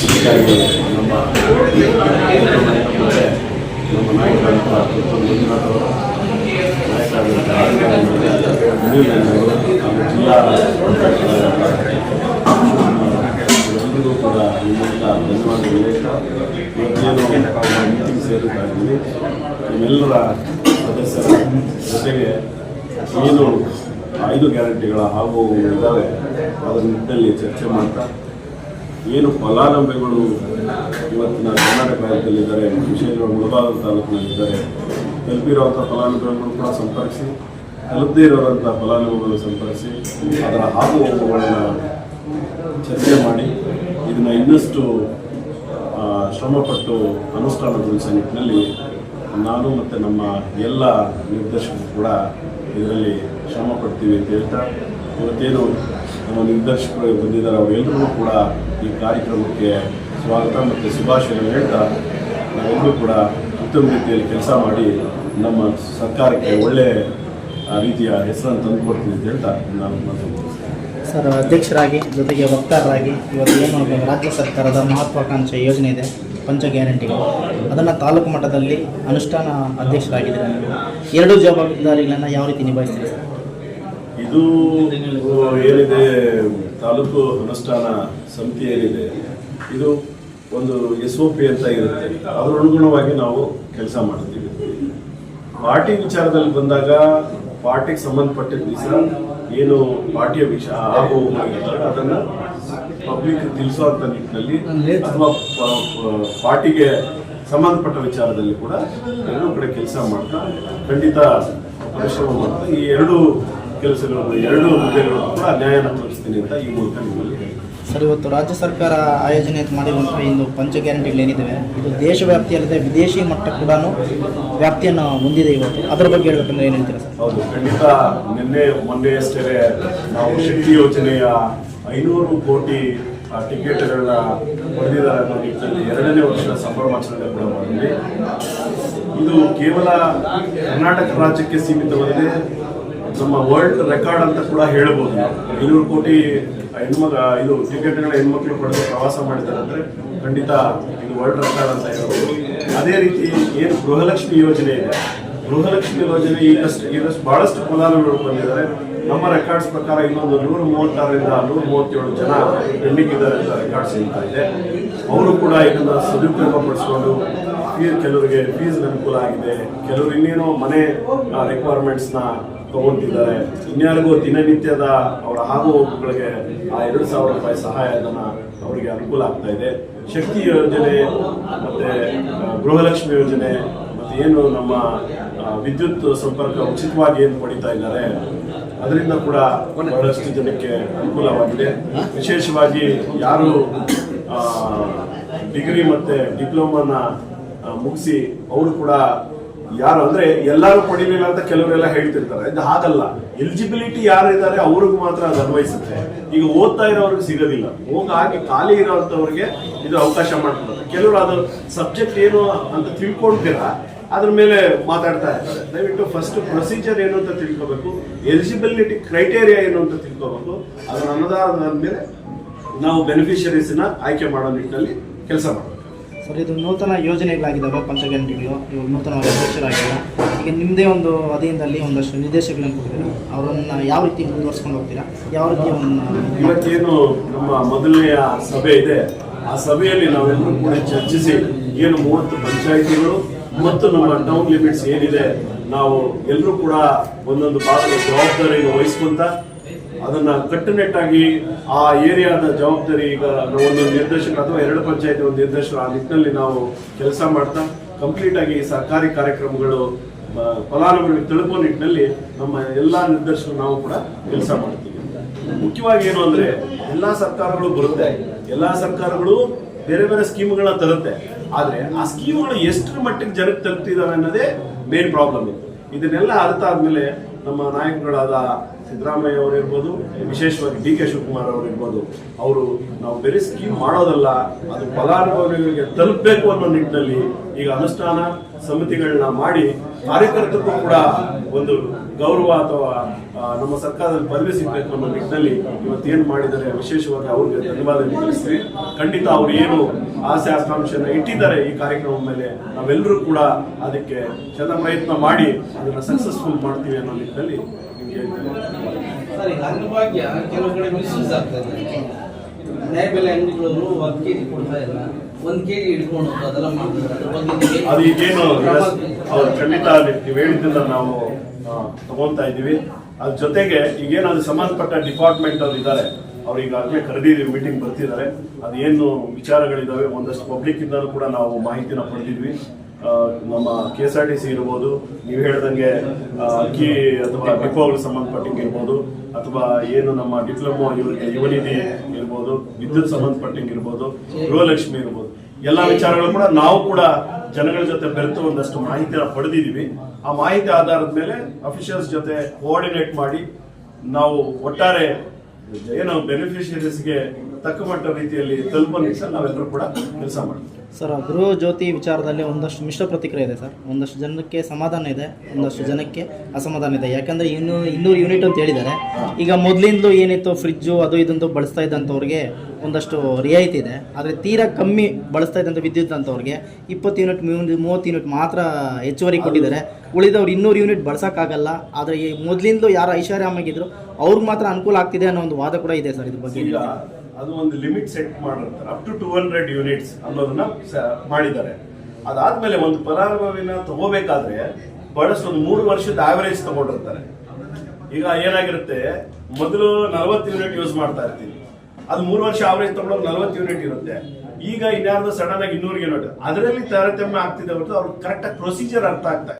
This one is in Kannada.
ನಮ್ಮ ನಮ್ಮ ಅವರು ನಮ್ಮ ಕೂಡ ಈ ಮೂಲಕ ಧನ್ಯವಾದಗಳು ಇವತ್ತೇನು ಜೊತೆಗೆ ಏನು ಐದು ಗ್ಯಾರಂಟಿಗಳ ಹಾಗೂ ಇದ್ದಾವೆ ಅದರ ನಿಟ್ಟಿನಲ್ಲಿ ಚರ್ಚೆ ಮಾಡ್ತಾ ಏನು ಫಲಾನುಭವಿಗಳು ಇವತ್ತಿನ ಕರ್ನಾಟಕ ರಾಜ್ಯದಲ್ಲಿದ್ದಾರೆ, ವಿಶೇಷವಾಗಿ ಮುಳಬಾದ ತಾಲೂಕಿನಲ್ಲಿದ್ದಾರೆ ತಲುಪಿರುವಂಥ ಫಲಾನುಭವಿಗಳು ಕೂಡ ಸಂಪರ್ಕಿಸಿ ತಲುಪದೇ ಇರುವಂಥ ಫಲಾನುಭವಿಗಳನ್ನು ಸಂಪರ್ಕಿಸಿ, ಅದರ ಹಾದು ಹೋಗುಗಳನ್ನು ಚರ್ಚೆ ಮಾಡಿ, ಇದನ್ನು ಇನ್ನಷ್ಟು ಶ್ರಮಪಟ್ಟು ಅನುಷ್ಠಾನಗೊಳಿಸೋ ನಿಟ್ಟಿನಲ್ಲಿ ನಾನು ಮತ್ತು ನಮ್ಮ ಎಲ್ಲ ನಿರ್ದೇಶಕರು ಕೂಡ ಇದರಲ್ಲಿ ಶ್ರಮ ಪಡ್ತೀವಿ ಅಂತ ಹೇಳ್ತಾ, ಇವತ್ತೇನು ನಿರ್ದೇಶಕರು ಬಂದಿದ್ದಾರೆ, ಅವರೆಲ್ಲರೂ ಕೂಡ ಈ ಕಾರ್ಯಕ್ರಮಕ್ಕೆ ಸ್ವಾಗತ ಮತ್ತು ಶುಭಾಶಯ ಹೇಳ್ತಾ ನಾವೆಲ್ಲರೂ ಕೂಡ ಉತ್ತಮ ರೀತಿಯಲ್ಲಿ ಕೆಲಸ ಮಾಡಿ ನಮ್ಮ ಸರ್ಕಾರಕ್ಕೆ ಒಳ್ಳೆಯ ರೀತಿಯ ಹೆಸರನ್ನು ತಂದುಕೊಡ್ತೀನಿ ಅಂತ ಹೇಳ್ತಾ ನಾನು ಸರ್, ಅಧ್ಯಕ್ಷರಾಗಿ ಜೊತೆಗೆ ವಕ್ತಾರರಾಗಿ ಇವತ್ತು ಏನು ರಾಜ್ಯ ಸರ್ಕಾರದ ಮಹತ್ವಾಕಾಂಕ್ಷೆ ಯೋಜನೆ ಇದೆ, ಪಂಚ ಗ್ಯಾರಂಟಿಗಳು. ಅದನ್ನು ತಾಲೂಕು ಮಟ್ಟದಲ್ಲಿ ಅನುಷ್ಠಾನ ಅಧ್ಯಕ್ಷರಾಗಿದ್ದೀರಾ ನೀವು? ಎರಡು ಜವಾಬ್ದಾರಿಗಳನ್ನು ಯಾವ ರೀತಿ ನಿಭಾಯಿಸ್ತೀರಿ ಸರ್? ಇದು ಏನಿದೆ, ತಾಲೂಕು ಅನುಷ್ಠಾನ ಸಮಿತಿ ಏನಿದೆ ಇದು ಒಂದು ಎಸ್ ಒ ಪಿ ಅಂತ ಇರುತ್ತೆ. ಅದರ ಅನುಗುಣವಾಗಿ ನಾವು ಕೆಲಸ ಮಾಡ್ತೀವಿ. ಪಾರ್ಟಿ ವಿಚಾರದಲ್ಲಿ ಬಂದಾಗ ಪಾರ್ಟಿಗೆ ಸಂಬಂಧಪಟ್ಟ ದಿವಸ ಏನು ಪಾರ್ಟಿಯ ವಿಷಯ ಆಗೋ ಅದನ್ನು ಪಬ್ಲಿಕ್ ತಿಳಿಸುವಂಥ ನಿಟ್ಟಿನಲ್ಲಿ ಅಥವಾ ಪಾರ್ಟಿಗೆ ಸಂಬಂಧಪಟ್ಟ ವಿಚಾರದಲ್ಲಿ ಕೂಡ ಎರಡೂ ಕಡೆ ಕೆಲಸ ಮಾಡ್ತಾ ಖಂಡಿತ ಪರಿಶ್ರಮ ಮಾಡ್ತಾ ಈ ಎರಡು ಕೆಲಸಗಳನ್ನು ಎರಡೂ ಹುದ್ದೆಗಳನ್ನು ಕೂಡ ನ್ಯಾಯನ ತೋರಿಸ್ತೀನಿ ಅಂತ ಈ ಮೂಲಕ ನಿಮ್ಮಲ್ಲಿ. ಸರ್ ಇವತ್ತು ರಾಜ್ಯ ಸರ್ಕಾರ ಆಯೋಜನೆ ಮಾಡಿರುವಂಥ ಇಂದು ಪಂಚ ಗ್ಯಾರಂಟಿಗಳು ಗ್ಯಾರಂಟಿಗಳೇನಿದ್ದಾವೆ ಇದು ದೇಶ ವ್ಯಾಪ್ತಿಯಲ್ಲದೆ ವಿದೇಶಿ ಮಟ್ಟ ಕೂಡ ವ್ಯಾಪ್ತಿಯನ್ನು ಹೊಂದಿದೆ ಇವತ್ತು. ಅದರ ಬಗ್ಗೆ ಹೇಳ್ಬೇಕಂದ್ರೆ ಏನು ಹೇಳ್ತೀರಾ ಸರ್? ಹೌದು ಖಂಡಿತ ನಿನ್ನೆ ಮೊನ್ನೆ ಅಷ್ಟೇ ನಾವು ಶಕ್ತಿ ಯೋಜನೆಯ ಐನೂರು ಕೋಟಿ ಟಿಕೆಟ್ಗಳನ್ನ ಪಡೆದಿದ್ದಾರೆ ಅನ್ನೋ ನಿಟ್ಟಿನಲ್ಲಿ ಎರಡನೇ ವರ್ಷದ ಸಂಭ್ರಮಾಚರಣೆ ಕೂಡ ಮಾಡಿದ್ವಿ ಇದು ಕೇವಲ ಕರ್ನಾಟಕ ರಾಜ್ಯಕ್ಕೆ ಸೀಮಿತವಲ್ಲದೆ ನಮ್ಮ ವರ್ಲ್ಡ್ ರೆಕಾರ್ಡ್ ಅಂತ ಕೂಡ ಹೇಳ್ಬೋದು. ಐನೂರು ಕೋಟಿ ಹೆಣ್ಮಗ, ಇದು ಟಿಕೆಟ್ಗಳ ಹೆಣ್ಮಕ್ಳು ಪಡೆದು ಪ್ರವಾಸ ಮಾಡಿದ್ದಾರೆ ಅಂದ್ರೆ ಖಂಡಿತ ಇದು ವರ್ಲ್ಡ್ ರೆಕಾರ್ಡ್ ಅಂತ ಹೇಳ್ಬೋದು. ಅದೇ ರೀತಿ ಏನು ಗೃಹಲಕ್ಷ್ಮಿ ಯೋಜನೆ ಇದೆ. ಗೃಹಲಕ್ಷ್ಮಿ ಯೋಜನೆ ಈಗಷ್ಟು ಈಗಷ್ಟು ಭಾಳಷ್ಟು ಫಲಾನುಭವಿಗಳು ಬಂದಿದ್ದಾರೆ. ನಮ್ಮ ರೆಕಾರ್ಡ್ಸ್ ಪ್ರಕಾರ ಇನ್ನೊಂದು ನೂರ ಮೂವತ್ತಾರರಿಂದ ನೂರ ಮೂವತ್ತೇಳು ಜನ ಪೆಂಡಿಂಗ್ ಇದ್ದಾರೆ ಅಂತ ರೆಕಾರ್ಡ್ಸ್ ಹೇಳ್ತಾ ಇದೆ. ಅವರು ಕೂಡ ಇದನ್ನು ಸದುಪಯೋಗ ಪಡಿಸ್ಕೊಂಡು ಕೆಲವರಿಗೆ ಫೀಸ್ ಅನುಕೂಲ ಆಗಿದೆ. ಕೆಲವರು ಇನ್ನೇನೋ ಮನೆ ರಿಕ್ವೈರ್ಮೆಂಟ್ಸ್ನ ತಗೊಂತಿದ್ದಾರೆ ಇನ್ಯಾರಿಗೂ ದಿನನಿತ್ಯದ ಅವರ ಆಗು ಹೋಗುಗಳಿಗೆ ಆ ಎರಡು ಸಾವಿರ ರೂಪಾಯಿ ಸಹಾಯಧನ ಅವರಿಗೆ ಅನುಕೂಲ ಆಗ್ತಾ ಇದೆ. ಶಕ್ತಿ ಯೋಜನೆ ಮತ್ತು ಗೃಹಲಕ್ಷ್ಮಿ ಯೋಜನೆ ಮತ್ತು ಏನು ನಮ್ಮ ವಿದ್ಯುತ್ ಸಂಪರ್ಕ ಉಚಿತವಾಗಿ ಏನು ಪಡಿತಾ ಇದ್ದಾರೆ, ಅದರಿಂದ ಕೂಡ ಬಹಳಷ್ಟು ಜನಕ್ಕೆ ಅನುಕೂಲವಾಗಿದೆ. ವಿಶೇಷವಾಗಿ ಯಾರು ಡಿಗ್ರಿ ಮತ್ತೆ ಡಿಪ್ಲೊಮಾನ ಮುಗಿಸಿ ಅವರು ಕೂಡ ಯಾರು ಅಂದ್ರೆ ಎಲ್ಲರೂ ಪಡಿಲಿಲ್ಲ ಅಂತ ಕೆಲವರೆಲ್ಲ ಹೇಳ್ತಿರ್ತಾರೆ. ಇದು ಹಾಗಲ್ಲ. ಎಲಿಜಿಬಿಲಿಟಿ ಯಾರು ಇದ್ದಾರೆ ಅವ್ರಿಗೂ ಮಾತ್ರ ಅದು ಅನ್ವಯಿಸುತ್ತೆ. ಈಗ ಓದ್ತಾ ಇರೋರಿಗೆ ಸಿಗೋದಿಲ್ಲ. ಹೋಗಾಗಿ ಖಾಲಿ ಇರೋಂಥವ್ರಿಗೆ ಇದು ಅವಕಾಶ ಮಾಡ್ಕೊಡುತ್ತೆ. ಕೆಲವರು ಅದು ಸಬ್ಜೆಕ್ಟ್ ಏನು ಅಂತ ತಿಳ್ಕೊಳ್ತೀರ, ಅದ್ರ ಮೇಲೆ ಮಾತಾಡ್ತಾ ಇರ್ತಾರೆ. ದಯವಿಟ್ಟು ಫಸ್ಟ್ ಪ್ರೊಸೀಜರ್ ಏನು ಅಂತ ತಿಳ್ಕೋಬೇಕು, ಎಲಿಜಿಬಿಲಿಟಿ ಕ್ರೈಟೇರಿಯಾ ಏನು ಅಂತ ತಿಳ್ಕೊಬೇಕು ಅದರ ಅನುದಾನದ ಮೇಲೆ ನಾವು ಬೆನಿಫಿಷರೀಸ್ನ ಆಯ್ಕೆ ಮಾಡೋ ನಿಟ್ಟಿನಲ್ಲಿ ಕೆಲಸ ಮಾಡಬೇಕು. ಸರ್ ಇದು ನೂತನ ಯೋಜನೆಗಳಾಗಿದ್ದಾವೆ ಪಂಚ ಗ್ಯಾರಂಟಿಗಳು ಇವು ನೂತನವಾಗಿ ಅಧ್ಯಕ್ಷರಾಗಿಲ್ಲ ಈಗ ನಿಮ್ಮದೇ ಒಂದು ಅಧೀನದಲ್ಲಿ ಒಂದಷ್ಟು ನಿರ್ದೇಶಕಗಳನ್ನು ಕೊಟ್ಟಿದ್ದೀರಾ ಅವರನ್ನು ಯಾವ ರೀತಿ ಮುಂದುವರ್ಸ್ಕೊಂಡು ಹೋಗ್ತೀರಾ? ಯಾವ ರೀತಿ ಇವತ್ತೇನು ನಮ್ಮ ಮೊದಲನೆಯ ಸಭೆ ಇದೆ. ಆ ಸಭೆಯಲ್ಲಿ ನಾವೆಲ್ಲರೂ ಕೂಡ ಚರ್ಚಿಸಿ ಏನು ಮೂವತ್ತು ಪಂಚಾಯಿತಿಗಳು ಮತ್ತು ನಮ್ಮ ಟೌನ್ ಲಿಮಿಟ್ಸ್ ಏನಿದೆ ನಾವು ಎಲ್ಲರೂ ಕೂಡ ಒಂದೊಂದು ಭಾಗದ ಜವಾಬ್ದಾರಿಯನ್ನು ವಹಿಸ್ಕೊಂತ ಅದನ್ನ ಕಟ್ಟುನಿಟ್ಟಾಗಿ ಆ ಏರಿಯಾದ ಜವಾಬ್ದಾರಿ ಈಗ ಒಂದು ನಿರ್ದೇಶಕ ಅಥವಾ ಎರಡು ಪಂಚಾಯತಿ ಒಂದು ನಿರ್ದೇಶಕ ಆ ನಿಟ್ಟಿನಲ್ಲಿ ನಾವು ಕೆಲಸ ಮಾಡ್ತಾ ಕಂಪ್ಲೀಟ್ ಆಗಿ ಸರ್ಕಾರಿ ಕಾರ್ಯಕ್ರಮಗಳು ಫಲಾನುಭವಿ ತಲುಪೋ ನಿಟ್ಟಿನಲ್ಲಿ ನಮ್ಮ ಎಲ್ಲಾ ನಿರ್ದೇಶಕರು ನಾವು ಕೂಡ ಕೆಲಸ ಮಾಡ್ತೀವಿ. ಮುಖ್ಯವಾಗಿ ಏನು ಅಂದ್ರೆ, ಎಲ್ಲಾ ಸರ್ಕಾರಗಳು ಬರುತ್ತೆ. ಎಲ್ಲಾ ಸರ್ಕಾರಗಳು ಬೇರೆ ಬೇರೆ ಸ್ಕೀಮ್ಗಳನ್ನ ತರುತ್ತೆ. ಆದ್ರೆ ಆ ಸ್ಕೀಮ್ಗಳು ಎಷ್ಟರ ಮಟ್ಟಿಗೆ ಜನಕ್ಕೆ ತಲುಪ್ತಿದಾವೆ ಅನ್ನೋದೇ ಮೇನ್ ಪ್ರಾಬ್ಲಮ್ ಇದೆ. ಇದನ್ನೆಲ್ಲ ಅರ್ಥ ಆದ್ಮೇಲೆ ನಮ್ಮ ನಾಯಕಗಳಾದ ಸಿದ್ದರಾಮಯ್ಯ ಅವರಿರ್ಬೋದು ವಿಶೇಷವಾಗಿ ಡಿ ಕೆ ಶಿವಕುಮಾರ್ ಅವರಿರ್ಬೋದು ಅವರು ನಾವು ಬೇರೆ ಸ್ಕೀಮ್ ಮಾಡೋದಲ್ಲ, ಅದು ಫಲಾನುಭವಿಗಳಿಗೆ ತಲುಪಬೇಕು ಅನ್ನೋ ನಿಟ್ಟಿನಲ್ಲಿ ಈಗ ಅನುಷ್ಠಾನ ಸಮಿತಿಗಳನ್ನ ಮಾಡಿ ಕಾರ್ಯಕರ್ತರಿಗೂ ಕೂಡ ಒಂದು ಗೌರವ ಅಥವಾ ನಮ್ಮ ಸರ್ಕಾರದಲ್ಲಿ ಪದವಿ ಸಿಗಬೇಕು ಅನ್ನೋ ನಿಟ್ಟಿನಲ್ಲಿ ಇವತ್ತೇನು ಮಾಡಿದ್ದಾರೆ, ವಿಶೇಷವಾಗಿ ಅವ್ರಿಗೆ ಧನ್ಯವಾದ ತಿಳಿಸ್ತೀವಿ ಖಂಡಿತ ಅವರು ಏನು ಆಸೆ, ಆಕಾಂಕ್ಷೆಯನ್ನು ಇಟ್ಟಿದ್ದಾರೆ ಈ ಕಾರ್ಯಕ್ರಮದ ಮೇಲೆ, ನಾವೆಲ್ಲರೂ ಕೂಡ ಅದಕ್ಕೆ ಚೆನ್ನ ಪ್ರಯತ್ನ ಮಾಡಿ ಅದನ್ನ ಸಕ್ಸಸ್ಫುಲ್ ಮಾಡ್ತೀವಿ ಅನ್ನೋ ನಿಟ್ಟಿನಲ್ಲಿ ನಿಮ್ಗೆ ಹೇಳ್ತೇನೆ. ನ್ಯಾಯಬೆಲೆ ಅಂಗಡಿಗಳು ಒಂದು ಕೆಜಿ ಕೊಡ್ತಾ ಇಲ್ಲ. ಒಂದು ಕೆಜಿ ಇಟ್ಕೊಂಡು ಅದೆಲ್ಲ ಮಾಡ್ತಾರೆ ಅದ್ರ ಬಗ್ಗೆ ನೀವು ಅದು ಈಗೇನು ಅವ್ರು ಖಂಡಿತ ನೀವು ತಗೊಂತಾ ಇದ್ದೀವಿ. ಅದ್ರ ಜೊತೆಗೆ ಈಗೇನಾದ್ರು ಸಂಬಂಧಪಟ್ಟ ಡಿಪಾರ್ಟ್ಮೆಂಟ್ ಅವ್ರು ಇದ್ದಾರೆ ಅವ್ರು ಈಗಾಗಲೇ ಕರೆದಿದ್ದೀವಿ ಮೀಟಿಂಗ್ ಬರ್ತಿದ್ದಾರೆ. ಅದೇನು ವಿಚಾರಗಳಿದಾವೆ ಒಂದಷ್ಟು ಪಬ್ಲಿಕ್ ಇಂದಲೂ ಕೂಡ ನಾವು ಮಾಹಿತಿನ ಪಡೆದಿದ್ವಿ. ನಮ್ಮ K S R T C ಇರ್ಬೋದು, ನೀವು ಹೇಳ್ದಂಗೆ ಅಕ್ಕಿ ಅಥವಾ ಡಿಪೋಗಳಿಗೆ ಸಂಬಂಧಪಟ್ಟಂಗೆ ಇರ್ಬೋದು, ಅಥವಾ ಏನು ನಮ್ಮ ಡಿಪ್ಲೊಮೋ ಯುವನಿಧಿ ಇರ್ಬೋದು, ವಿದ್ಯುತ್ ಸಂಬಂಧಪಟ್ಟಂಗೆ ಇರ್ಬೋದು, ಗೃಹಲಕ್ಷ್ಮಿ ಇರ್ಬೋದು, ಎಲ್ಲ ವಿಚಾರಗಳು ಕೂಡ ನಾವು ಕೂಡ ಜನಗಳ ಜೊತೆ ಬೆರೆತು ಒಂದಷ್ಟು ಮಾಹಿತಿನ ಪಡೆದಿದ್ದೀವಿ. ಆ ಮಾಹಿತಿ ಆಧಾರದ ಮೇಲೆ ಅಫಿಷಿಯಲ್ಸ್ ಜೊತೆ ಕೋಆರ್ಡಿನೇಟ್ ಮಾಡಿ ನಾವು ಒಟ್ಟಾರೆ ಏನು ಬೆನಿಫಿಷಿಯರೀಸ್ಗೆ ತಕ್ಕ ಮಟ್ಟ ರೀತಿಯಲ್ಲಿ ತಲುಪೋ ನಿಟ್ಟಿನಲ್ಲಿ ನಾವೆಲ್ಲರೂ ಕೂಡ ಕೆಲಸ ಮಾಡ್ತೀವಿ. ಸರ್ ಗೃಹ ಜ್ಯೋತಿ ವಿಚಾರದಲ್ಲಿ ಒಂದಷ್ಟು ಮಿಶ್ರ ಪ್ರತಿಕ್ರಿಯೆ ಇದೆ ಸರ್. ಒಂದಷ್ಟು ಜನಕ್ಕೆ ಸಮಾಧಾನ ಇದೆ ಒಂದಷ್ಟು ಜನಕ್ಕೆ ಅಸಮಾಧಾನ ಇದೆ. ಯಾಕಂದ್ರೆ ಇನ್ನು ಇನ್ನೂರು ಯೂನಿಟ್ ಅಂತ ಹೇಳಿದ್ದಾರೆ. ಈಗ ಮೊದಲಿಂದಲೂ ಏನಿತ್ತು ಫ್ರಿಜ್ಜು ಅದು ಇದಂತೂ ಬಳಸ್ತಾ ಇದ್ದಂಥವ್ರಿಗೆ ಒಂದಷ್ಟು ರಿಯಾಯಿತಿ ಇದೆ. ಆದರೆ ತೀರಾ ಕಮ್ಮಿ ಬಳಸ್ತಾ ಇದ್ದಂಥ ವಿದ್ಯುತ್ ಅಂತವ್ರಿಗೆ ಇಪ್ಪತ್ತು ಯೂನಿಟ್ ಮೂವತ್ತು ಯೂನಿಟ್ ಮಾತ್ರ ಹೆಚ್ಚುವರಿ ಕೊಟ್ಟಿದ್ದಾರೆ. ಉಳಿದವ್ರು ಇನ್ನೂರು ಯೂನಿಟ್ ಬಳಸೋಕ್ಕಾಗಲ್ಲ. ಆದರೆ ಈ ಮೊದಲಿಂದಲೂ ಯಾರು ಐಷಾರಾಮಾಗಿದ್ರು ಅವ್ರಿಗೆ ಮಾತ್ರ ಅನುಕೂಲ ಆಗ್ತಿದೆ ಅನ್ನೋ ಒಂದು ವಾದ ಕೂಡ ಇದೆ ಸರ್ ಇದ್ರ ಬಗ್ಗೆ. ಅದು ಒಂದು ಲಿಮಿಟ್ ಸೆಟ್ ಮಾಡಿರ್ತಾರೆ. Up to two hundred units ಅನ್ನೋದನ್ನ ಮಾಡಿದ್ದಾರೆ. ಅದಾದ್ಮೇಲೆ ಒಂದು ಫಲಾನುಭವಿನ ತಗೋಬೇಕಾದ್ರೆ ಬಹಳಷ್ಟು ಒಂದು ಮೂರು ವರ್ಷದ ಆವರೇಜ್ ತಗೊಂಡಿರ್ತಾರೆ. ಈಗ ಏನಾಗಿರುತ್ತೆ, ಮೊದಲು ನಲವತ್ತು ಯೂನಿಟ್ ಯೂಸ್ ಮಾಡ್ತಾ ಇರ್ತೀವಿ. ಅದು ಮೂರು ವರ್ಷ ಆವರೇಜ್ ತಗೊಂಡು ನಲವತ್ತು ಯೂನಿಟ್ ಇರುತ್ತೆ. ಈಗ ಇನ್ಯಾರ್ದು ಸಡನ್ ಆಗಿ ಇನ್ನೂರು ಯೂನಿಟ್ ಅದರಲ್ಲಿ ತಾರತಮ್ಯ ಆಗ್ತಿದೆ ಹೊರತು ಅವ್ರಿಗೆ ಕರೆಕ್ಟಾಗಿ ಪ್ರೊಸೀಜರ್ ಅರ್ಥ ಆಗ್ತಾ.